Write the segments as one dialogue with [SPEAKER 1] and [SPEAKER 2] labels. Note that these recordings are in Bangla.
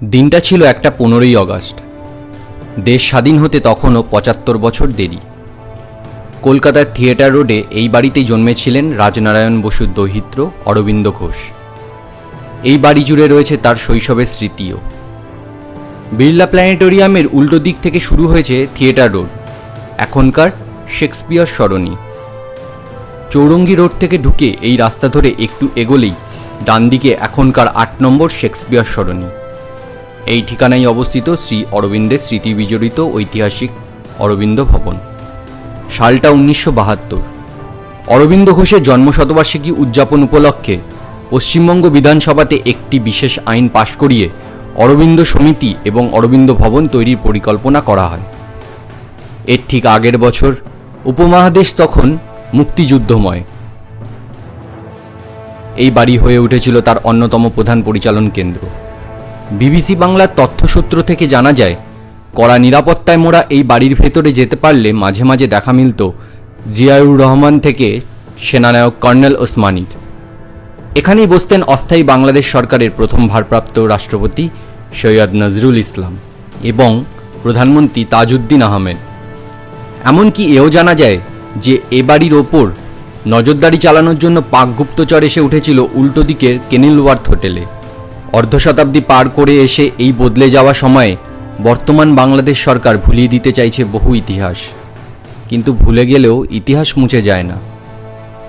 [SPEAKER 1] দিনটা ছিল একটা পনেরোই আগস্ট দেশ স্বাধীন হতে তখনও পঁচাত্তর বছর দেরি। কলকাতার থিয়েটার রোডে এই বাড়িতেই জন্মেছিলেন রাজনারায়ণ বসুর দৌহিত্র, অরবিন্দ ঘোষ। এই বাড়ি জুড়ে রয়েছে তার শৈশবের স্মৃতিও। বিড়লা প্ল্যানেটোরিয়ামের উল্টো দিক থেকে শুরু হয়েছে থিয়েটার রোড, এখনকার শেক্সপিয়ার সরণি। চৌরঙ্গি রোড থেকে ঢুকে এই রাস্তা ধরে একটু এগোলেই ডান দিকে এখনকার আট নম্বর শেক্সপিয়ার সরণি। এই ঠিকানায় অবস্থিত শ্রী অরবিন্দের স্মৃতি বিজড়িত ঐতিহাসিক অরবিন্দ ভবন। সালটা উনিশশো বাহাত্তর। অরবিন্দ ঘোষের জন্মশতবার্ষিকী উদযাপন উপলক্ষে পশ্চিমবঙ্গ বিধানসভাতে একটি বিশেষ আইন পাশ করিয়ে অরবিন্দ সমিতি এবং অরবিন্দ ভবন তৈরির পরিকল্পনা করা হয়। এর ঠিক আগের বছর উপমহাদেশ তখন মুক্তিযুদ্ধময়। এই বাড়ি হয়ে উঠেছিল তার অন্যতম প্রধান পরিচালন কেন্দ্র। বিবিসি বাংলার তথ্যসূত্র থেকে জানা যায়, কড়া নিরাপত্তায় মোড়া এই বাড়ির ভেতরে যেতে পারলে মাঝে মাঝে দেখা মিলত জিয়াউর রহমান থেকে সেনানায়ক কর্নেল ওসমানীর। এখানেই বসতেন অস্থায়ী বাংলাদেশ সরকারের প্রথম ভারপ্রাপ্ত রাষ্ট্রপতি সৈয়দ নজরুল ইসলাম এবং প্রধানমন্ত্রী তাজউদ্দিন আহমেদ। এমনকি এও জানা যায় যে এ বাড়ির ওপর নজরদারি চালানোর জন্য পাক গুপ্তচর এসে উঠেছিল উল্টো দিকের কেনিলওয়ার্থ হোটেলে। অর্ধ শতাব্দী পার করে এসে এই বদলে যাওয়া সময়ে বর্তমান বাংলাদেশ সরকার ভুলিয়ে দিতে চাইছে বহু ইতিহাস। কিন্তু ভুলে গেলেও ইতিহাস মুছে যায় না।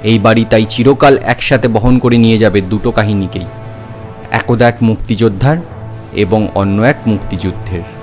[SPEAKER 1] এই বাড়ি তাই চিরকাল একসাথে বহন করে নিয়ে যাবে দুটো কাহিনীকেই। একদা এক মুক্তিযোদ্ধার এবং অন্য এক মুক্তিযুদ্ধের।